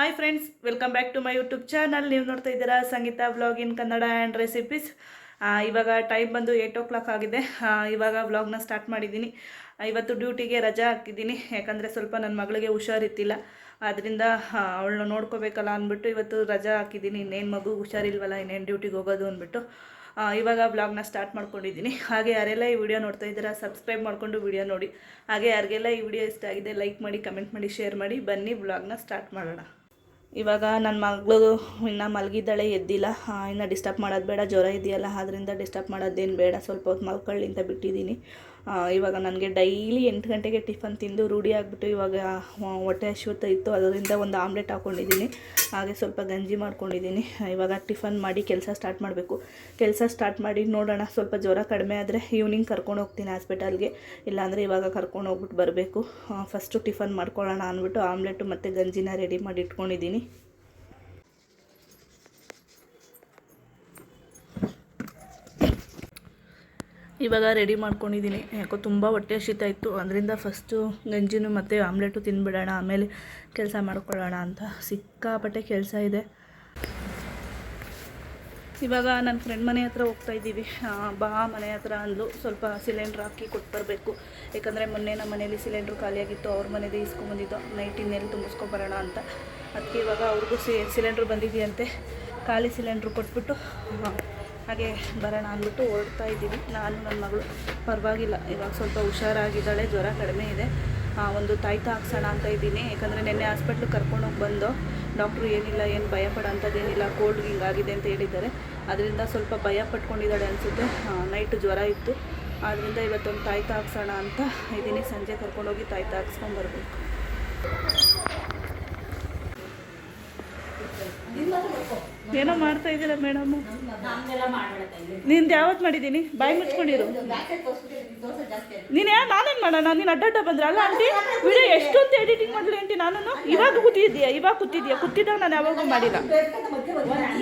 Hi friends welcome back to my YouTube channel ನೀವು ನೋಡ್ತಾ ಇದ್ದೀರಾ Sangeetha vlog in Kannada and recipes ಇವಾಗ time ಬಂದು ಏಯ್ಟ್ ಓ ಕ್ಲಾಕ್ ಆಗಿದೆ ಇವಾಗ ವ್ಲಾಗ್ನ ಸ್ಟಾರ್ಟ್ ಮಾಡಿದ್ದೀನಿ. ಇವತ್ತು ಡ್ಯೂಟಿಗೆ ರಜಾ ಹಾಕಿದ್ದೀನಿ. ಯಾಕಂದರೆ ಸ್ವಲ್ಪ ನನ್ನ ಮಗಳಿಗೆ ಹುಷಾರಿತ್ತಿಲ್ಲ ಅದರಿಂದ ಅವಳನ್ನ ನೋಡ್ಕೋಬೇಕಲ್ಲ ಅಂದ್ಬಿಟ್ಟು ಇವತ್ತು ರಜಾ ಹಾಕಿದ್ದೀನಿ. ಇನ್ನೇನು ಮಗು ಹುಷಾರಿಲ್ವಲ್ಲ, ಇನ್ನೇನು ಡ್ಯೂಟಿಗೆ ಹೋಗೋದು ಅಂದ್ಬಿಟ್ಟು. ಇವಾಗ ಬ್ಲಾಗ್ನ ಸ್ಟಾರ್ಟ್ ಮಾಡ್ಕೊಂಡಿದ್ದೀನಿ. ಹಾಗೆ ಯಾರೆಲ್ಲ ಈ ವಿಡಿಯೋ ನೋಡ್ತಾ ಇದ್ದೀರಾ ಸಬ್ಸ್ಕ್ರೈಬ್ ಮಾಡಿಕೊಂಡು ವಿಡಿಯೋ ನೋಡಿ. ಹಾಗೆ ಯಾರಿಗೆಲ್ಲ ಈ ವಿಡಿಯೋ ಇಷ್ಟ ಆಗಿದೆ ಲೈಕ್ ಮಾಡಿ ಕಮೆಂಟ್ ಮಾಡಿ ಶೇರ್ ಮಾಡಿ. ಬನ್ನಿ ಬ್ಲಾಗ್ನ ಸ್ಟಾರ್ಟ್ ಮಾಡೋಣ. ಇವಾಗ ನನ್ನ ಮಗಳು ಇನ್ನು ಮಲಗಿದ್ದಾಳೆ, ಎದ್ದಿಲ್ಲ. ಇನ್ನು ಡಿಸ್ಟರ್ಬ್ ಮಾಡೋದು ಬೇಡ, ಜ್ವರ ಇದೆಯಲ್ಲ ಆದ್ದರಿಂದ ಡಿಸ್ಟರ್ಬ್ ಮಾಡೋದೇನು ಬೇಡ. ಸ್ವಲ್ಪ ಹೊತ್ತು ಮಲ್ಕೊಳ್ಳಿ ಅಂತ ಬಿಟ್ಟಿದ್ದೀನಿ. ಇವಾಗ ನನಗೆ ಡೈಲಿ ಎಂಟು ಗಂಟೆಗೆ ಟಿಫನ್ ತಿಂದು ರೂಢಿ ಆಗಿಬಿಟ್ಟು ಇವಾಗ ಹೊಟ್ಟೆ ಹಸಿವತ್ತ ಇತ್ತು, ಅದರಿಂದ ಒಂದು ಆಮ್ಲೆಟ್ ಹಾಕ್ಕೊಂಡಿದ್ದೀನಿ ಹಾಗೆ ಸ್ವಲ್ಪ ಗಂಜಿ ಮಾಡ್ಕೊಂಡಿದ್ದೀನಿ. ಇವಾಗ ಟಿಫನ್ ಮಾಡಿ ಕೆಲಸ ಸ್ಟಾರ್ಟ್ ಮಾಡಬೇಕು. ಕೆಲಸ ಸ್ಟಾರ್ಟ್ ಮಾಡಿ ನೋಡೋಣ, ಸ್ವಲ್ಪ ಜ್ವರ ಕಡಿಮೆ ಆದರೆ ಈವ್ನಿಂಗ್ ಕರ್ಕೊಂಡು ಹೋಗ್ತೀನಿ ಹಾಸ್ಪಿಟಲ್ಗೆ. ಇಲ್ಲಾಂದರೆ ಇವಾಗ ಕರ್ಕೊಂಡು ಹೋಗ್ಬಿಟ್ಟು ಬರಬೇಕು. ಫಸ್ಟು ಟಿಫನ್ ಮಾಡ್ಕೊಳ್ಳೋಣ ಅಂದ್ಬಿಟ್ಟು ಆಮ್ಲೆಟು ಮತ್ತು ಗಂಜಿನ ರೆಡಿ ಮಾಡಿ ಇಟ್ಕೊಂಡಿದ್ದೀನಿ. ಇವಾಗ ರೆಡಿ ಮಾಡ್ಕೊಂಡಿದ್ದೀನಿ ಯಾಕೋ ತುಂಬ ಹೊಟ್ಟೆ ಹಸಿತಾ ಇತ್ತು. ಅದರಿಂದ ಫಸ್ಟು ಗಂಜಿನೂ ಮತ್ತು ಆಮ್ಲೆಟು ತಿಂದ್ಬಿಡೋಣ ಆಮೇಲೆ ಕೆಲಸ ಮಾಡ್ಕೊಳ್ಳೋಣ ಅಂತ ಸಿಕ್ಕಾಪಟ್ಟೆ ಕೆಲಸ ಇದೆ. ಇವಾಗ ನನ್ನ ಫ್ರೆಂಡ್ ಮನೆ ಹತ್ರ ಹೋಗ್ತಾ ಇದ್ದೀವಿ. ಬಾ ಮನೆ ಹತ್ರ ಅಂದ್ಲು. ಸ್ವಲ್ಪ ಸಿಲಿಂಡ್ರ್ ಹಾಕಿ ಕೊಟ್ಟು ಬರಬೇಕು. ಯಾಕಂದರೆ ಮೊನ್ನೆ ನಮ್ಮ ಮನೇಲಿ ಸಿಲಿಂಡ್ರ್ ಖಾಲಿಯಾಗಿತ್ತು. ಅವ್ರ ಮನೇದು ಇಸ್ಕೊಂಬಂದಿದ್ದು ನೈಟ್ ಇನ್ನೆಲ್ಲಿ ತುಂಬಿಸ್ಕೊಬರೋಣ ಅಂತ. ಅದಕ್ಕೆ ಇವಾಗ ಅವ್ರಿಗೂ ಸಿ ಸಿಲಿಂಡ್ರ್ ಬಂದಿದೆಯಂತೆ. ಖಾಲಿ ಸಿಲಿಂಡ್ರ್ ಕೊಟ್ಬಿಟ್ಟು ಹಾಗೆ ಬರೋಣ ಅಂದ್ಬಿಟ್ಟು ಓಡ್ತಾ ಇದ್ದೀವಿ. ನಾನು ನನ್ನ ಮಗಳು. ಪರವಾಗಿಲ್ಲ. ಇವಾಗ ಸ್ವಲ್ಪ ಹುಷಾರಾಗಿದ್ದಾಳೆ. ಜ್ವರ ಕಡಿಮೆ ಇದೆ. ಒಂದು ತಾಯ್ತ ಹಾಕ್ಸೋಣ ಅಂತ ಇದ್ದೀನಿ. ಯಾಕಂದರೆ ನಿನ್ನೆ ಹಾಸ್ಪಿಟ್ಲಿಗೆ ಕರ್ಕೊಂಡೋಗಿ ಬಂದು ಡಾಕ್ಟ್ರು ಏನಿಲ್ಲ, ಏನು ಭಯ ಪಡೋಂಥದ್ದೇನಿಲ್ಲ ಕೋಲ್ಡ್ ಹಿಂಗಾಗಿದೆ ಅಂತ ಹೇಳಿದ್ದಾರೆ. ಅದರಿಂದ ಸ್ವಲ್ಪ ಭಯ ಪಟ್ಕೊಂಡಿದ್ದಾಳೆ ಅನಿಸುತ್ತೆ. ನೈಟ್ ಜ್ವರ ಇತ್ತು. ಆದ್ದರಿಂದ ಇವತ್ತೊಂದು ತಾಯ್ತ ಹಾಕ್ಸೋಣ ಅಂತ ಇದ್ದೀನಿ. ಸಂಜೆ ಕರ್ಕೊಂಡೋಗಿ ತಾಯ್ತ ಹಾಕ್ಸ್ಕೊಂಬರ್ಬೇಕು ಏನೋ ಮಾಡ್ತಾ ಇದ್ದೀರಾ ಮೇಡಮ್? ನಿಂದು ಯಾವತ್ತು ಮಾಡಿದ್ದೀನಿ? ಬಾಯಿ ಮುಚ್ಕೊಂಡಿರು. ನೀನು ಯಾ ನಾನೇನು ಮಾಡೋಣ? ನೀನು ಅಡ್ಡಡ್ಡ ಬಂದ್ರೆ ಅಲ್ಲ ಆಂಟಿ? ವಿಡಿಯೋ ಎಷ್ಟೊಂದು ಎಡಿಟಿಂಗ್ ಮಾಡಲಿ ಆಂಟಿ ನಾನು ಇವಾಗ ಕೂತಿದ್ದೀಯಾ ಇವಾಗ ಕೂತಿದ್ಯಾ? ಕೂತಿದ್ದಾಗ ನಾನು ಯಾವಾಗೂ ಮಾಡಿಲ್ಲ.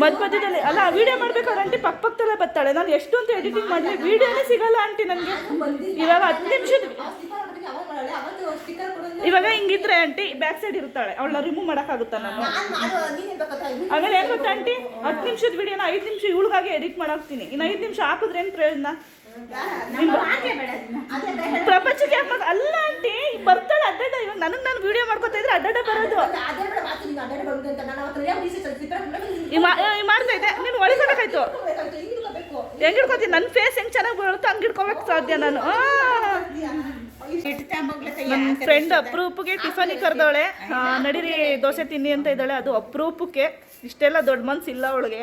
ಮಧ್ಯ ಮಧ್ಯದಲ್ಲಿ ಅಲ್ಲ ವಿಡಿಯೋ ಮಾಡ್ಬೇಕಾದ್ರೆ ಆಂಟಿ ಪಕ್ಕ ಪಕ್ಕದಲ್ಲೇ ಬರ್ತಾಳೆ. ನಾನು ಎಷ್ಟೊಂದು ಎಡಿಟಿಂಗ್ ಮಾಡಿದ್ರೆ ವಿಡಿಯೋನೇ ಸಿಗಲ್ಲ ಆಂಟಿ ನನಗೆ. ಇವಾಗ ಹತ್ತು ನಿಮಿಷದ ಇವಾಗ ಹಿಂಗಿದ್ರೆ ಆಂಟಿ ಬ್ಯಾಕ್ ಸೈಡ್ ಇರ್ತಾಳೆ ಅವಳ ರಿಮೂವ್ ಮಾಡೋಕ್ಕಾಗುತ್ತಾ ನಾನು? ಆಮೇಲೆ ಏನು ಗೊತ್ತಾ ಆಂಟಿ ಹತ್ತು ನಿಮಿಷದ ವಿಡಿಯೋನ ಐದು ನಿಮಿಷ ಇವಳಿಗಾಗಿ ಎಡಿಟ್ ಮಾಡಾಕ್ತೀನಿ. ಇನ್ನು ಐದು ನಿಮಿಷ ಹಾಕಿದ್ರೆ ಏನು ಪ್ರಯೋಜನ? ಪ್ರಪಂಚಕ್ಕೆ ಹಾಕೋದು ಅಲ್ಲ ಆಂಟಿ ಬರ್ತಾಳೆ ಅಡ್ಡಡ್ಡ. ಇವಾಗ ನನಗೆ ನಾನು ವಿಡಿಯೋ ಮಾಡ್ಕೊತಾ ಇದ್ರೆ ಅಡ್ಡಡ್ಡ ಬರೋದು. ಮಾಡ್ತಾ ಇದ್ದೆ. ನೀನು ಒಳಗಾಯ್ತು ಹೆಂಗ್ ಇಡ್ಕೋತೀನಿ ನನ್ನ ಫೇಸ್ ಹೆಂಗ್ ಚೆನ್ನಾಗಿ ಬರುತ್ತೋ ಹಂಗೆ ಇಡ್ಕೋಬೇಕು ಸಾಧ್ಯ ನಾನು. ನನ್ನ ಫ್ರೆಂಡ್ ಅಪರೂಪಕ್ಕೆ ಟಿಫನ್ ಕರೆದವಳೆ. ನಡೀರಿ ದೋಸೆ ತಿನ್ನಿ ಅಂತ ಇದ್ದಾಳೆ. ಅದು ಅಪರೂಪಕ್ಕೆ ಇಷ್ಟೆಲ್ಲ ದೊಡ್ಡ ಮನ್ಸು ಇಲ್ಲ ಅವಳಿಗೆ.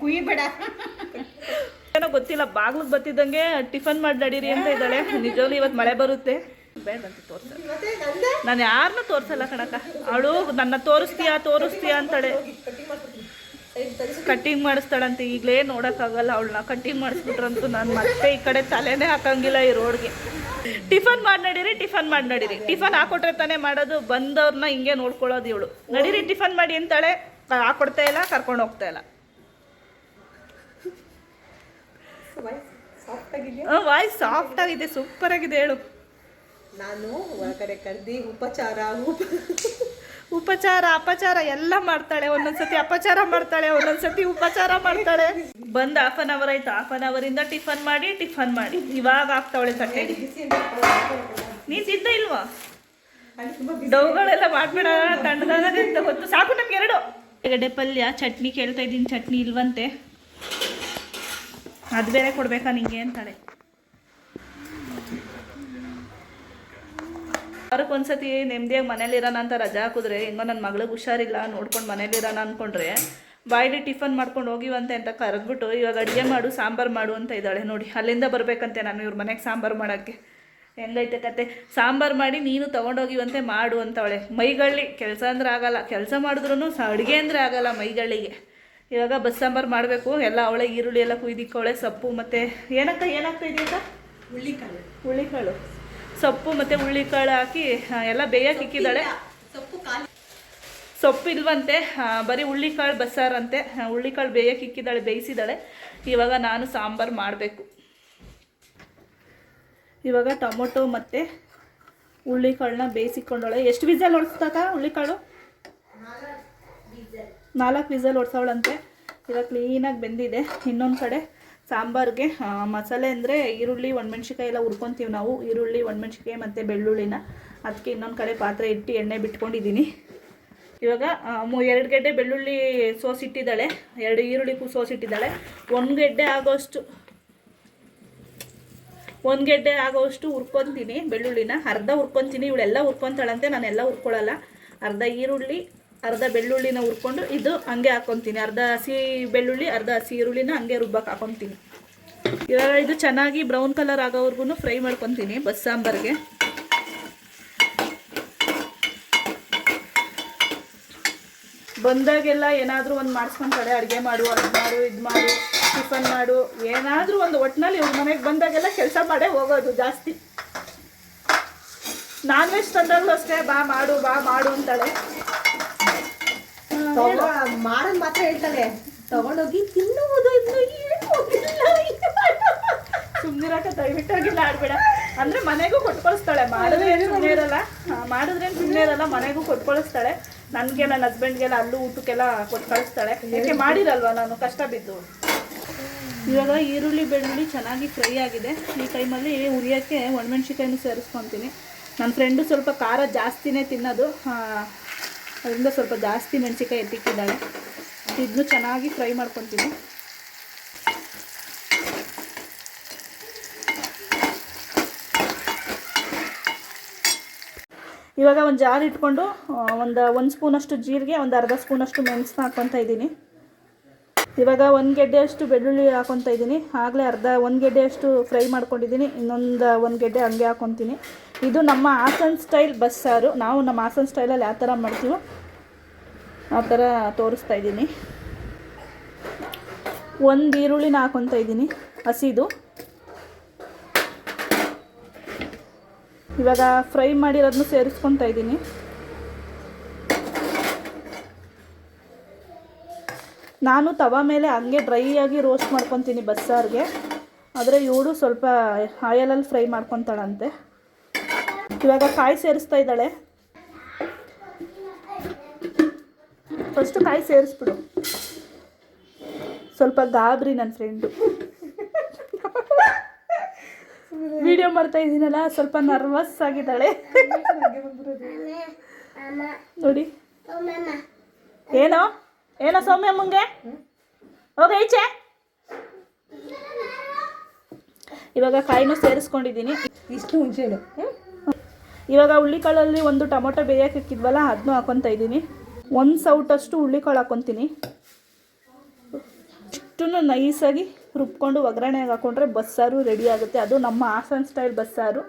ಕುಯ್ಬೇಡ. ಏನೋ ಗೊತ್ತಿಲ್ಲ ಬಾಗ್ಲಿಗೆ ಬತ್ತಿದ್ದಂಗೆ ಟಿಫನ್ ಮಾಡಿ ನಡೀರಿ ಅಂತ ಇದ್ದಾಳೆ. ನಿಜವಾಗ್ಲೂ ಇವತ್ತು ಮಳೆ ಬರುತ್ತೆ. ತೋರ್ಸ ನಾನು ಯಾರನ್ನೂ ತೋರ್ಸಲ್ಲ ಕಣಕ್ಕ. ಅವಳು ನನ್ನ ತೋರಿಸ್ತೀಯಾ ತೋರಿಸ್ತೀಯಾ ಅಂತಾಳೆ. ಕಟ್ಟಿಂಗ್ ಮಾಡಿಸ್ತಾಳಂತೆ, ಈಗಲೇ ನೋಡೋಕ್ಕಾಗಲ್ಲ ಅವಳನ್ನ. ಕಟ್ಟಿಂಗ್ ಮಾಡಿಸ್ಬಿಟ್ರಂತೂ ನಾನು ಮತ್ತೆ ಈ ಕಡೆ ತಲೆನೇ ಹಾಕಂಗಿಲ್ಲ ಈ ರೋಡ್ಗೆ. ಟಿಫನ್ ಮಾಡಿ ನಡೀರಿ, ಟಿಫನ್ ಮಾಡಿ ನಡೀರಿ. ಟಿಫನ್ ಹಾಕೊಟ್ರೆ ತಾನೇ ಮಾಡೋದು ಬಂದವ್ರನ್ನ ಹಿಂಗೆ ನೋಡ್ಕೊಳ್ಳೋದು ಇವಳು. ನಡೀರಿ, ಟಿಫನ್ ಮಾಡಿ ಅಂತಾಳೆ, ಹಾಕೊಡ್ತಾ ಇಲ್ಲ, ಕರ್ಕೊಂಡು ಹೋಗ್ತಾ ಇಲ್ಲ. ವಾಯ್ಸ್ ಸಾಫ್ಟ್ ಆಗಿದೆ ಸೂಪರ್ ಆಗಿದೆ ಹೇಳು. ನಾನು ಹೊರಗಡೆ ಕರೆದಿ ಉಪಚಾರ, ಉಪ ಉಪಚಾರ, ಅಪಚಾರ ಎಲ್ಲ ಮಾಡ್ತಾಳೆ, ಒಂದೊಂದ್ಸತಿ ಅಪಚಾರ ಮಾಡ್ತಾಳೆ, ಒಂದೊಂದ್ಸತಿ ಉಪಚಾರ ಮಾಡ್ತಾಳೆ. ಬಂದ್ ಹಾಫ್ ಅನ್ ಅವರ್ ಆಯ್ತು. ಹಾಫ್ ಅನ್ ಅವರಿಂದ ಟಿಫನ್ ಮಾಡಿ ಟಿಫನ್ ಮಾಡಿ. ಇವಾಗ ಆಗ್ತಾವಳೆ ತಟ್ಟೆ ನೀನ್ ತಿಂದ ಇಲ್ವಾ? ಡೌಗಳೆಲ್ಲ ಮಾಡ್ಬೇಡ ತಣ್ಣಗಾಗದೆ ಅಂತ ಗೊತ್ತು ಸಾಕು ನಮ್ಗೆ ಎರಡು. ಗಡ್ಡೆ ಪಲ್ಯ, ಚಟ್ನಿ ಕೇಳ್ತಾ ಇದ್ದೀನಿ. ಚಟ್ನಿ ಇಲ್ವಂತೆ. ಅದು ಬೇರೆ ಕೊಡ್ಬೇಕಾ ನಿಂಗೆ ಅಂತಾಳೆ. ವಾರಕ್ಕೆ ಒಂದ್ಸತಿ ನೆಮ್ಮದಿಯಾಗಿ ಮನೇಲಿರೋಣ ಅಂತ ರಜಾ ಹಾಕಿದ್ರೆ ಹೆಂಗೋ ನನ್ನ ಮಗಳಿಗೆ ಹುಷಾರಿಲ್ಲ ನೋಡ್ಕೊಂಡು ಮನೇಲಿರೋಣ ಅಂದ್ಕೊಂಡ್ರೆ ಬಾಯ್ಲಿ ಟಿಫನ್ ಮಾಡ್ಕೊಂಡು ಹೋಗಿವಂತೆ ಅಂತ ಕರೆದ್ಬಿಟ್ಟು ಇವಾಗ ಅಡುಗೆ ಮಾಡು ಸಾಂಬಾರು ಮಾಡು ಅಂತ ಇದ್ದಾಳೆ ನೋಡಿ. ಅಲ್ಲಿಂದ ಬರಬೇಕಂತೆ ನಾನು ಇವ್ರ ಮನೆಗೆ ಸಾಂಬಾರು ಮಾಡೋಕ್ಕೆ. ಹೆಂಗೈತೆ ಕತೆ? ಸಾಂಬಾರು ಮಾಡಿ ನೀನು ತೊಗೊಂಡೋಗಿವಂತೆ ಮಾಡು ಅಂತವಳೆ. ಮೈಗಳ್ಳಿ ಕೆಲಸ ಅಂದ್ರೆ ಆಗಲ್ಲ. ಕೆಲಸ ಮಾಡಿದ್ರು ಸಹ ಅಡುಗೆ ಅಂದರೆ ಆಗಲ್ಲ ಮೈಗಳಿಗೆ ಇವಾಗ ಬಸ್ ಸಾಂಬಾರು ಮಾಡಬೇಕು ಎಲ್ಲ ಅವಳೆ ಈರುಳ್ಳಿ ಎಲ್ಲ ಕುಯ್ದಿಕ್ಕವಳೆ ಸೊಪ್ಪು ಮತ್ತು ಏನಕ್ಕ ಏನಾಗ್ತಾ ಇದೆಯಕ್ಕ? ಹುಳ್ಳಿಕಾಳು. ಹುಳ್ಳಿಕಾಳು. ಸೊಪ್ಪು ಮತ್ತು ಹುಳ್ಳಿಕಾಳು ಹಾಕಿ ಎಲ್ಲ ಬೇಯಕ್ಕೆ ಇಕ್ಕಿದ್ದಾಳೆ ಸೊಪ್ಪು ಇಲ್ವಂತೆ ಬರೀ ಹುಳ್ಳಿಕಾಳು ಬಸ್ಸಾರಂತೆ. ಹುಳ್ಳಿ ಕಾಳು ಬೇಯಕ್ಕೆ ಇಕ್ಕಿದ್ದಾಳೆ ಬೇಯಿಸಿದಾಳೆ. ಇವಾಗ ನಾನು ಸಾಂಬಾರು ಮಾಡಬೇಕು. ಇವಾಗ ಟೊಮೊಟೊ ಮತ್ತು ಹುಳ್ಳಿಕಾಳನ್ನ ಬೇಯಿಸಿಕೊಂಡವಳೆ ಎಷ್ಟು ವಿಸಲ್ ಹೊಡ್ಸ್ತಾಕ ಹುಳ್ಳಿಕಾಳು ನಾಲ್ಕು ವಿಜಲ್ ಹೊಡ್ಸವಳಂತೆ ಇವಾಗ ಕ್ಲೀನಾಗಿ ಬೆಂದಿದೆ. ಇನ್ನೊಂದು ಕಡೆ ಸಾಂಬಾರಿಗೆ ಮಸಾಲೆ ಅಂದರೆ ಈರುಳ್ಳಿ ಒಣಮೆಣ್ಸಿಕಾಯಿ ಎಲ್ಲ ಹುರ್ಕೊತೀವಿ ನಾವು. ಈರುಳ್ಳಿ ಒಣಮೆಣ್ಸಿಕಾಯಿ ಮತ್ತು ಬೆಳ್ಳುಳ್ಳಿನ. ಅದಕ್ಕೆ ಇನ್ನೊಂದು ಕಡೆ ಪಾತ್ರೆ ಇಟ್ಟು ಎಣ್ಣೆ ಬಿಟ್ಕೊಂಡಿದ್ದೀನಿ. ಇವಾಗ ಎರಡು ಗೆಡ್ಡೆ ಬೆಳ್ಳುಳ್ಳಿ ಸೋಸಿಟ್ಟಿದ್ದಾಳೆ ಎರಡು ಈರುಳ್ಳಿಗೂ ಸೋಸಿಟ್ಟಿದ್ದಾಳೆ ಒಂದು ಗೆಡ್ಡೆ ಆಗೋಷ್ಟು, ಒಂದು ಗೆಡ್ಡೆ ಆಗೋಷ್ಟು ಹುರ್ಕೊತೀನಿ ಬೆಳ್ಳುಳ್ಳಿನ. ಅರ್ಧ ಹುರ್ಕೊತೀನಿ. ಇವಳೆಲ್ಲ ಹುರ್ಕೊತಾಳಂತೆ. ನಾನೆಲ್ಲ ಹುರ್ಕೊಳ್ಳಲ್ಲ. ಅರ್ಧ ಈರುಳ್ಳಿ ಅರ್ಧ ಬೆಳ್ಳುಳ್ಳಿನ ಹುರ್ಕೊಂಡು ಇದು ಹಂಗೆ ಹಾಕೊತೀನಿ. ಅರ್ಧ ಹಸಿ ಬೆಳ್ಳುಳ್ಳಿ, ಅರ್ಧ ಹಸಿ ಈರುಳ್ಳಿನ ಹಂಗೆ ರುಬ್ಬಕ್ಕೆ ಹಾಕೊತೀನಿ. ಇವಾಗ ಇದು ಚೆನ್ನಾಗಿ ಬ್ರೌನ್ ಕಲರ್ ಆಗೋವರೆಗೂ ಫ್ರೈ ಮಾಡ್ಕೊತೀನಿ ಬಸ್ ಸಾಂಬಾರಿಗೆ. ಬಂದಾಗೆಲ್ಲ ಏನಾದರೂ ಒಂದು ಮಾಡಿಸ್ಕೊಂತಾಳೆ ಅಡುಗೆ ಮಾಡು, ಅದು ಮಾಡು, ಇದು ಮಾಡು, ಟಿಫನ್ ಮಾಡು. ಏನಾದರೂ ಒಂದು ಒಟ್ಟಿನಲ್ಲಿ ಇವ್ರ ಮನೆಗೆ ಬಂದಾಗೆಲ್ಲ ಕೆಲಸ ಮಾಡೇ ಹೋಗೋದು ಜಾಸ್ತಿ. ನಾನ್ ವೆಜ್ ತಂದಾಗಲೂ ಅಷ್ಟೇ, ಬಾ ಮಾಡು ಬಾ ಮಾಡು ಅಂತಾಳೆ. ಮಾಡೋದ್ ಮಾತ್ರ ಹೇಳ್ತಾಳೆ ತಗೊಂಡೋಗಿ ತಿನ್ನುವುದು ಇನ್ನು ಏನು ಹೋಗಿಲ್ಲ ಆಡ್ಬೇಡ. ಅಂದ್ರೆ ಮನೆಗೂ ಕೊಟ್ಕೊಳಿಸ್ತಾಳೆ, ಮಾಡಿದ್ರೆ ಸುಮ್ಮನೆ ಇರಲ್ಲ. ಮಾಡಿದ್ರೆ ಸುಮ್ಮನೆ ಇರಲ್ಲ, ಮನೆಗೂ ಕೊಟ್ಕೊಳಿಸ್ತಾಳೆ. ನನಗೆ, ನನ್ನ ಹಸ್ಬೆಂಡ್ಗೆಲ್ಲ ಅಲ್ಲೂ ಊಟಕ್ಕೆಲ್ಲ ಕೊಟ್ಟು ಕಳಿಸ್ತಾಳೆ ಯಾಕೆ ಮಾಡಿರಲ್ವಾ ನಾನು, ಕಷ್ಟ ಬಿದ್ದು. ಇವಾಗ ಈರುಳ್ಳಿ, ಬೆಳ್ಳುಳ್ಳಿ ಚೆನ್ನಾಗಿ ಫ್ರೈ ಆಗಿದೆ. ಈ ಟೈಮಲ್ಲಿ ಉರಿಯೋಕ್ಕೆ ಒಣಮೆಣ್ಸಿಕಾಯಿನೂ ಸೇರಿಸ್ಕೊತೀನಿ. ನನ್ನ ಫ್ರೆಂಡು ಸ್ವಲ್ಪ ಖಾರ ಜಾಸ್ತಿನೇ ತಿನ್ನೋದು. ಅದರಿಂದ ಸ್ವಲ್ಪ ಜಾಸ್ತಿ ಮೆಣಸಿಕಾಯಿ ಎತ್ತಿಕ್ಕಿದ್ದಾಳೆ ಇದನ್ನು ಚೆನ್ನಾಗಿ ಫ್ರೈ ಮಾಡ್ಕೊತೀನಿ. ಇವಾಗ ಒಂದು ಜಾರ್ ಇಟ್ಕೊಂಡು ಒಂದು ಒಂದು ಸ್ಪೂನಷ್ಟು ಜೀರಿಗೆ, ಒಂದು ಅರ್ಧ ಸ್ಪೂನಷ್ಟು ಮೆಣಸನ್ನ ಹಾಕ್ಕೊತಾ ಇದ್ದೀನಿ. ಇವಾಗ ಒಂದು ಗೆಡ್ಡೆಯಷ್ಟು ಬೆಳ್ಳುಳ್ಳಿ ಹಾಕ್ಕೊತಾ ಇದ್ದೀನಿ. ಆಗಲೇ ಅರ್ಧ, ಒಂದು ಗೆಡ್ಡೆಯಷ್ಟು ಫ್ರೈ ಮಾಡ್ಕೊಂಡಿದ್ದೀನಿ. ಇನ್ನೊಂದು, ಒಂದು ಗೆಡ್ಡೆ ಹಂಗೆ ಹಾಕ್ಕೊತೀನಿ. ಇದು ನಮ್ಮ ಹಾಸನ್ ಸ್ಟೈಲ್ ಬಸ್ಸಾರು ನಾವು ನಮ್ಮ ಹಾಸನ್ ಸ್ಟೈಲಲ್ಲಿ ಯಾವ ಥರ ಮಾಡ್ತೀವೋ. ಆ ಥರ ತೋರಿಸ್ತಾ ಇದ್ದೀನಿ. ಒಂದು ಈರುಳ್ಳಿನ ಹಾಕೊತ ಇದ್ದೀನಿ, ಹಸಿದು. ಇವಾಗ ಫ್ರೈ ಮಾಡಿರೋದನ್ನು ಸೇರಿಸ್ಕೊತಾ ಇದ್ದೀನಿ. ನಾನು ತವ ಮೇಲೆ ಹಂಗೆ ಡ್ರೈ ಆಗಿ ರೋಸ್ಟ್ ಮಾಡ್ಕೊತೀನಿ ಬಸ್ಸಾರಿಗೆ ಆದರೆ ಇವಳು ಸ್ವಲ್ಪ ಆಯಲಲ್ಲಿ ಫ್ರೈ ಮಾಡ್ಕೊತಾಳಂತೆ. ಇವಾಗ ಕಾಯಿ ಸೇರಿಸ್ತಾ ಇದ್ದಾಳೆ. ಫಸ್ಟು ಕಾಯಿ ಸೇರಿಸ್ಬಿಡು. ಸ್ವಲ್ಪ ಗಾಬರಿ ನನ್ನ ಫ್ರೆಂಡು ವಿಡಿಯೋ ಮಾಡ್ತಾ ಇದ್ದೀನಲ್ಲ ಸ್ವಲ್ಪ ನರ್ವಸ್ ಆಗಿದ್ದಾಳೆ. ನೋಡಿ. ಏನೋ? ಏನೋ ಸೌಮ್ಯ ಮುಂಗೆ ಹೋಗಿ ಈಚೆ. ಇವಾಗ ಕಾಯಿನೂ ಸೇರಿಸ್ಕೊಂಡಿದ್ದೀನಿ. ಇಷ್ಟು ಹುಣಸೆ ಹ್ಮ್? ಇವಾಗ ಹುಳ್ಳಿಕಾಳಲ್ಲಿ ಒಂದು ಟೊಮೊಟೊ ಬೇಯಕ್ಕೆ ಇಕ್ಕಿದ್ವಲ್ಲ ಅದನ್ನೂ ಹಾಕೊತಾ ಇದ್ದೀನಿ. ಒಂದು ಸೌಟಷ್ಟು ಹುಳ್ಳಿಕಾಳು ಹಾಕೊತೀನಿ. ಇಷ್ಟನ್ನು ನೈಸಾಗಿ ರುಬ್ಕೊಂಡು ಒಗ್ಗರಣೆಗೆ ಹಾಕೊಂಡ್ರೆ ಬಸ್ಸಾರು ರೆಡಿ ಆಗುತ್ತೆ. ಅದು ನಮ್ಮ ಹಾಸನ್ ಸ್ಟೈಲ್ ಬಸ್ಸಾರು.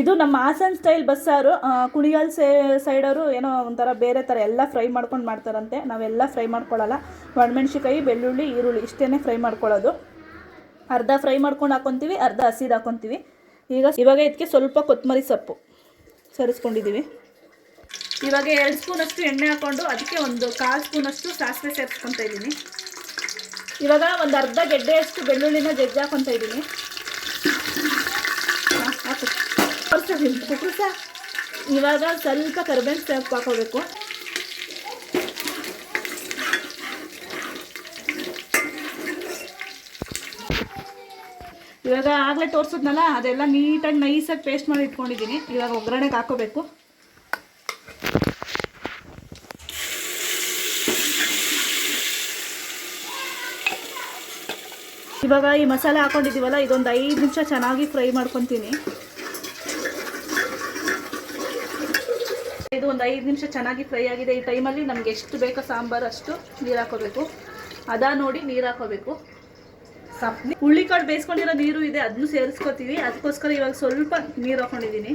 ಇದು ನಮ್ಮ ಹಾಸನ್ ಸ್ಟೈಲ್ ಬಸ್ಸಾರು. ಕುಣಿಗಲ್ ಸೇ, ಸೈಡವರು ಏನೋ ಒಂಥರ ಬೇರೆ ಥರ ಎಲ್ಲ ಫ್ರೈ ಮಾಡ್ಕೊಂಡು ಮಾಡ್ತಾರಂತೆ. ನಾವೆಲ್ಲ ಫ್ರೈ ಮಾಡ್ಕೊಳ್ಳಲ್ಲ ಒಣಮೆಣ್ಸಿಕಾಯಿ ಬೆಳ್ಳುಳ್ಳಿ, ಈರುಳ್ಳಿ ಇಷ್ಟೇ ಫ್ರೈ ಮಾಡ್ಕೊಳ್ಳೋದು ಅರ್ಧ ಫ್ರೈ ಮಾಡ್ಕೊಂಡು ಹಾಕೊತೀವಿ, ಅರ್ಧ ಹಸಿದು ಹಾಕೊತೀವಿ. ಈಗ ಇವಾಗ ಇದಕ್ಕೆ ಸ್ವಲ್ಪ ಕೊತ್ತಂಬರಿ ಸೊಪ್ಪು. ಸೇರಿಸ್ಕೊಂಡಿದ್ದೀವಿ. ಇವಾಗ ಎರಡು ಸ್ಪೂನಷ್ಟು ಎಣ್ಣೆ ಹಾಕ್ಕೊಂಡು ಅದಕ್ಕೆ ಒಂದು ಕಾಲು ಸ್ಪೂನಷ್ಟು ಸಾಸಿವೆ ಸೇರಿಸ್ಕೊತಾ ಇದ್ದೀನಿ. ಇವಾಗ ಒಂದು ಅರ್ಧ ಗೆಡ್ಡೆಯಷ್ಟು ಬೆಳ್ಳುಳ್ಳಿನ ಜಜ್ಜಿ ಹಾಕೊತಾ ಇದ್ದೀನಿ. ಕುಕ್ಕುಸ. ಇವಾಗ ಸ್ವಲ್ಪ ಕರ್ಬೇವಿನ ಸೊಪ್ಪು ಹಾಕೋಬೇಕು. ಇವಾಗ ಆಗಲೇ ತೋರಿಸಿದ್ನಲ್ಲ, ಅದೆಲ್ಲ ನೀಟಾಗಿ ನೈಸಾಗಿ ಪೇಸ್ಟ್ ಮಾಡಿ ಇಟ್ಕೊಂಡಿದ್ದೀನಿ. ಇವಾಗ ಒಗ್ಗರಣೆಗೆ ಹಾಕೋಬೇಕು. ಇವಾಗ ಈ ಮಸಾಲೆ ಹಾಕೊಂಡಿದ್ದೀವಲ್ಲ, ಇದೊಂದು ಐದು ನಿಮಿಷ ಚೆನ್ನಾಗಿ ಫ್ರೈ ಮಾಡ್ಕೊತೀನಿ. ಇದು ಒಂದು ಐದು ನಿಮಿಷ ಚೆನ್ನಾಗಿ ಫ್ರೈ ಆಗಿದೆ. ಈ ಟೈಮಲ್ಲಿ ನಮ್ಗೆ ಎಷ್ಟು ಬೇಕೋ ಸಾಂಬಾರು ಅಷ್ಟು ನೀರು ಹಾಕೋಬೇಕು. ಅದ ನೋಡಿ ನೀರು ಹಾಕೋಬೇಕು. ಸಪ್ನಿ ಹುಳ್ಳಿಕಾಳು ಬೇಯಿಸ್ಕೊಂಡಿರೋ ನೀರು ಇದೆ ಅದನ್ನು ಸೇರಿಸ್ಕೊತೀವಿ. ಅದಕ್ಕೋಸ್ಕರ ಇವಾಗ ಸ್ವಲ್ಪ ನೀರು ಹಾಕೊಂಡಿದ್ದೀನಿ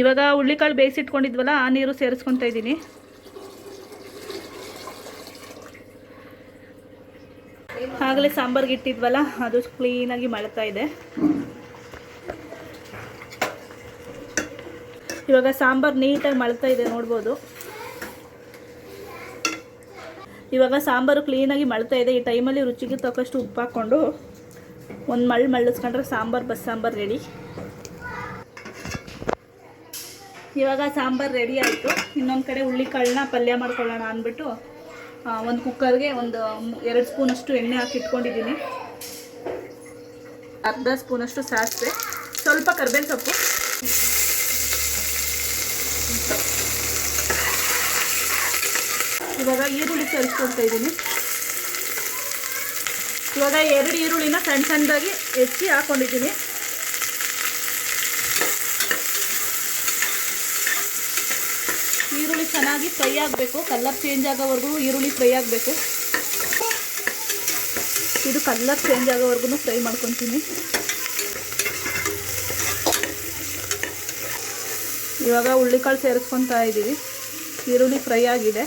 ಇವಾಗ ಹುಳ್ಳಿಕಾಳು ಬೇಯಿಸಿಟ್ಕೊಂಡಿದ್ವಲ್ಲ, ಆ ನೀರು ಸೇರಿಸ್ಕೊತಾ ಇದ್ದೀನಿ ಆಗಲೇ ಸಾಂಬಾರ್ಗೆ ಇಟ್ಟಿದ್ವಲ್ಲ ಅದು ಕ್ಲೀನಾಗಿ ಮಳತಾ ಇದೆ. ಇವಾಗ ಸಾಂಬಾರ್ ನೀಟಾಗಿ ಮಳತಾ ಇದೆ, ನೋಡ್ಬೋದು. ಇವಾಗ ಸಾಂಬಾರು ಕ್ಲೀನಾಗಿ ಮಳ್ತಾ ಇದೆ. ಈ ಟೈಮಲ್ಲಿ ರುಚಿಗೆ ತಕ್ಕಷ್ಟು ಉಪ್ಪು ಹಾಕ್ಕೊಂಡು ಒಂದು ಮಳ್ಳು ಮಳ್ಳಿಸ್ಕೊಂಡ್ರೆ ಸಾಂಬಾರು ಬಸ್ ಸಾಂಬಾರು ರೆಡಿ ಇವಾಗ ಸಾಂಬಾರು ರೆಡಿ ಆಯಿತು. ಇನ್ನೊಂದು ಕಡೆ ಹುಳ್ಳಿಕಾಳನ್ನ ಪಲ್ಯ ಮಾಡ್ಕೊಳ್ಳೋಣ ಅಂದ್ಬಿಟ್ಟು ಒಂದು ಕುಕ್ಕರ್ಗೆ ಒಂದು ಎರಡು ಸ್ಪೂನಷ್ಟು ಎಣ್ಣೆ ಹಾಕಿ ಇಟ್ಕೊಂಡಿದ್ದೀನಿ. ಅರ್ಧ ಸ್ಪೂನಷ್ಟು ಸಾಸಿವೆ. ಸ್ವಲ್ಪ ಕರ್ಬೇವಿನ ಸೊಪ್ಪು. ಇವಾಗ ಈರುಳ್ಳಿ ಸೇರಿಸ್ಕೊಳ್ತಾ ಇದ್ದೀನಿ. ಇವಾಗ ಎರಡು ಈರುಳ್ಳಿನ ಸಣ್ಣ ಸಣ್ಣದಾಗಿ ಹೆಚ್ಚಿ ಹಾಕೊಂಡಿದ್ದೀನಿ. ಈರುಳ್ಳಿ ಚೆನ್ನಾಗಿ ಫ್ರೈ ಆಗಬೇಕು. ಕಲ್ಲರ್ ಚೇಂಜ್ ಆಗೋವರೆಗೂ ಈರುಳ್ಳಿ ಫ್ರೈ ಆಗಬೇಕು. ಇದು ಕಲ್ಲರ್ ಚೇಂಜ್ ಆಗೋವರೆಗೂ ಫ್ರೈ ಮಾಡ್ಕೊತೀನಿ. ಇವಾಗ ಹುಳ್ಳಿಕಾಳು ಸೇರಿಸ್ಕೊತಾ ಇದ್ದೀವಿ. ಈರುಳ್ಳಿ ಫ್ರೈ ಆಗಿದೆ.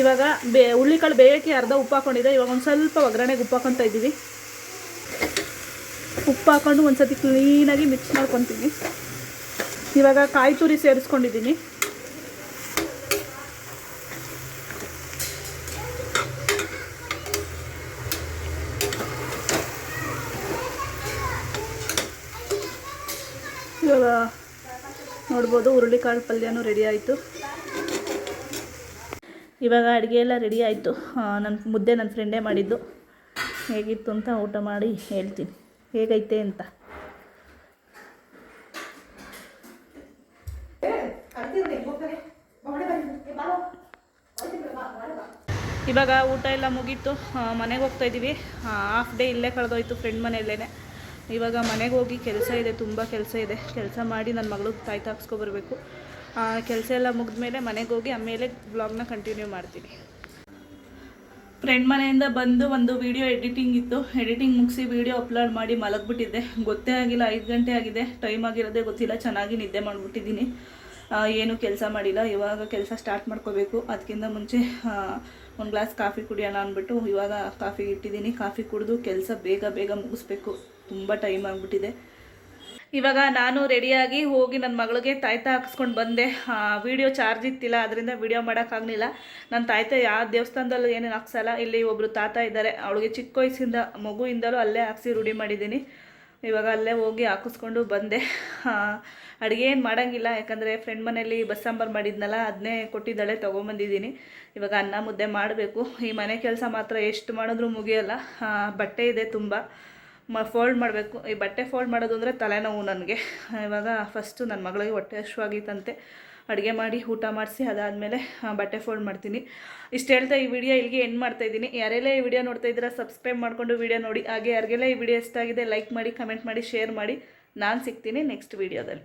ಇವಾಗ ಬೇ ಹುಳ್ಳಿಕಾಳು ಬೇಯಕ್ಕೆ ಅರ್ಧ ಉಪ್ಪು ಹಾಕೊಂಡಿದೆ. ಇವಾಗ ಒಂದು ಸ್ವಲ್ಪ ಒಗ್ಗರಣೆಗೆ ಉಪ್ಪು ಹಾಕೊತಾ ಇದ್ದೀವಿ. ಉಪ್ಪು ಹಾಕೊಂಡು ಒಂದು ಸತಿ ಕ್ಲೀನಾಗಿ ಮಿಕ್ಸ್ ಮಾಡ್ಕೊತೀನಿ. ಇವಾಗ ಕಾಯಿ ತುರಿ ಸೇರಿಸ್ಕೊಂಡಿದ್ದೀನಿ. ಇವಾಗ ನೋಡ್ಬೋದು ಹುರುಳಿಕಾಳು ಪಲ್ಯನೂ ರೆಡಿ ಆಯಿತು. ಇವಾಗ ಅಡುಗೆ ಎಲ್ಲ ರೆಡಿ ಆಯಿತು. ನನ್ನ ಮುದ್ದೆ ನನ್ನ ಫ್ರೆಂಡೇ ಮಾಡಿದ್ದು. ಹೇಗಿತ್ತು ಅಂತ ಊಟ ಮಾಡಿ ಹೇಳ್ತೀನಿ. ಹೇಗೈತೆ ಅಂತ. ಇವಾಗ ಊಟ ಎಲ್ಲ ಮುಗೀತು. ಮನೆಗೆ ಹೋಗ್ತಾ ಇದ್ದೀವಿ ಹಾಫ್ ಡೇ ಇಲ್ಲೇ ಕಳೆದೋಯ್ತು ಫ್ರೆಂಡ್ ಮನೆಯಲ್ಲೇ ಇವಾಗ ಮನೆಗೆ ಹೋಗಿ ಕೆಲಸ ಇದೆ, ತುಂಬ ಕೆಲಸ ಇದೆ. ಕೆಲಸ ಮಾಡಿ ನನ್ನ ಮಗಳಿಗೆ ತಾಯಿ ತಾಪ್ಸ್ಕೊಬರ್ಬೇಕು ಕೆಲಸ ಎಲ್ಲ ಮುಗಿದ್ಮೇಲೆ ಮನೆಗೆ ಹೋಗಿ ಆಮೇಲೆ ಬ್ಲಾಗ್ನ ಕಂಟಿನ್ಯೂ ಮಾಡ್ತೀನಿ. ಫ್ರೆಂಡ್ ಮನೆಯಿಂದ ಬಂದು ಒಂದು ವಿಡಿಯೋ ಎಡಿಟಿಂಗ್ ಇತ್ತು. ಎಡಿಟಿಂಗ್ ಮುಗಿಸಿ ವಿಡಿಯೋ ಅಪ್ಲೋಡ್ ಮಾಡಿ ಮಲಗಿಬಿಟ್ಟಿದ್ದೆ. ಗೊತ್ತೇ ಆಗಿಲ್ಲ, ಐದು ಗಂಟೆ ಆಗಿದೆ. ಟೈಮ್ ಆಗಿರೋದೇ ಗೊತ್ತಿಲ್ಲ. ಚೆನ್ನಾಗಿ ನಿದ್ದೆ ಮಾಡಿಬಿಟ್ಟಿದ್ದೀನಿ. ಏನು ಕೆಲಸ ಮಾಡಿಲ್ಲ. ಇವಾಗ ಕೆಲಸ ಸ್ಟಾರ್ಟ್ ಮಾಡ್ಕೋಬೇಕು. ಅದಕ್ಕಿಂತ ಮುಂಚೆ ಒಂದು ಗ್ಲಾಸ್ ಕಾಫಿ ಕುಡಿಯೋಣ ಅಂದ್ಬಿಟ್ಟು ಇವಾಗ ಕಾಫಿ ಇಟ್ಟಿದ್ದೀನಿ. ಕಾಫಿ ಕುಡಿದು ಕೆಲಸ ಬೇಗ ಬೇಗ ಮುಗಿಸ್ಬೇಕು. ತುಂಬ ಟೈಮ್ ಆಗಿಬಿಟ್ಟಿದೆ. ಇವಾಗ ನಾನು ರೆಡಿಯಾಗಿ ಹೋಗಿ ನನ್ನ ಮಗಳಿಗೆ ತಾಯ್ತ ಹಾಕಿಸ್ಕೊಂಡು ಬಂದೆ. ವಿಡಿಯೋ ಚಾರ್ಜ್ ಇತ್ತಿಲ್ಲ ಅದರಿಂದ ವಿಡಿಯೋ ಮಾಡೋಕ್ಕಾಗಲಿಲ್ಲ ನನ್ನ ತಾಯ್ತ ಯಾವ ದೇವಸ್ಥಾನದಲ್ಲೂ ಏನೇನು ಹಾಕ್ಸಲ್ಲ, ಇಲ್ಲಿ ಒಬ್ಬರು ತಾತ ಇದ್ದಾರೆ. ಅವಳಿಗೆ ಚಿಕ್ಕ ವಯಸ್ಸಿಂದ, ಮಗುವಿಂದಲೂ ಅಲ್ಲೇ ಹಾಕ್ಸಿ ರೂಢಿ ಮಾಡಿದ್ದೀನಿ. ಇವಾಗ ಅಲ್ಲೇ ಹೋಗಿ ಹಾಕಿಸ್ಕೊಂಡು ಬಂದೆ. ಅಡುಗೆ ಏನು ಮಾಡೋಂಗಿಲ್ಲ, ಯಾಕಂದರೆ ಫ್ರೆಂಡ್ ಮನೇಲಿ ಬಸ್ಸಾಂಬಾರು ಮಾಡಿದ್ನಲ್ಲ ಅದನ್ನೇ ಕೊಟ್ಟಿದ್ದಾಳೆ, ತೊಗೊಂಬಂದಿದ್ದೀನಿ. ಇವಾಗ ಅನ್ನ ಮುದ್ದೆ ಮಾಡಬೇಕು. ಈ ಮನೆ ಕೆಲಸ ಮಾತ್ರ ಎಷ್ಟು ಮಾಡಿದ್ರೂ ಮುಗಿಯಲ್ಲ. ಬಟ್ಟೆ ಇದೆ ತುಂಬ. ಮ ಫೋಲ್ಡ್ ಮಾಡಬೇಕು. ಈ ಬಟ್ಟೆ ಫೋಲ್ಡ್ ಮಾಡೋದು ಅಂದರೆ ತಲೆನೋವು ನನಗೆ. ಇವಾಗ ಫಸ್ಟು ನನ್ನ ಮಗಳಿಗೆ ಹೊಟ್ಟೆ ಹಶ್ವಾಗಿತ್ತಂತೆ ಅಡುಗೆ ಮಾಡಿ, ಊಟ ಮಾಡಿಸಿ, ಅದಾದಮೇಲೆ ಬಟ್ಟೆ ಫೋಲ್ಡ್ ಮಾಡ್ತೀನಿ. ಇಷ್ಟು ಹೇಳ್ತಾ ಈ ವಿಡಿಯೋ ಇಲ್ಲಿಗೆ ಎಂಡ್ ಮಾಡ್ತಾ ಇದ್ದೀನಿ. ಯಾರೆಲ್ಲ ಈ ವಿಡಿಯೋ ನೋಡ್ತಾ ಇದ್ದೀರಾ ಸಬ್ಸ್ಕ್ರೈಬ್ ಮಾಡಿಕೊಂಡು ವಿಡಿಯೋ ನೋಡಿ. ಹಾಗೆ ಯಾರಿಗೆಲ್ಲ ಈ ವಿಡಿಯೋ ಇಷ್ಟ ಆಗಿದೆ ಲೈಕ್ ಮಾಡಿ ಕಮೆಂಟ್ ಮಾಡಿ ಶೇರ್ ಮಾಡಿ. ನಾನು ಸಿಗ್ತೀನಿ ನೆಕ್ಸ್ಟ್ ವಿಡಿಯೋದಲ್ಲಿ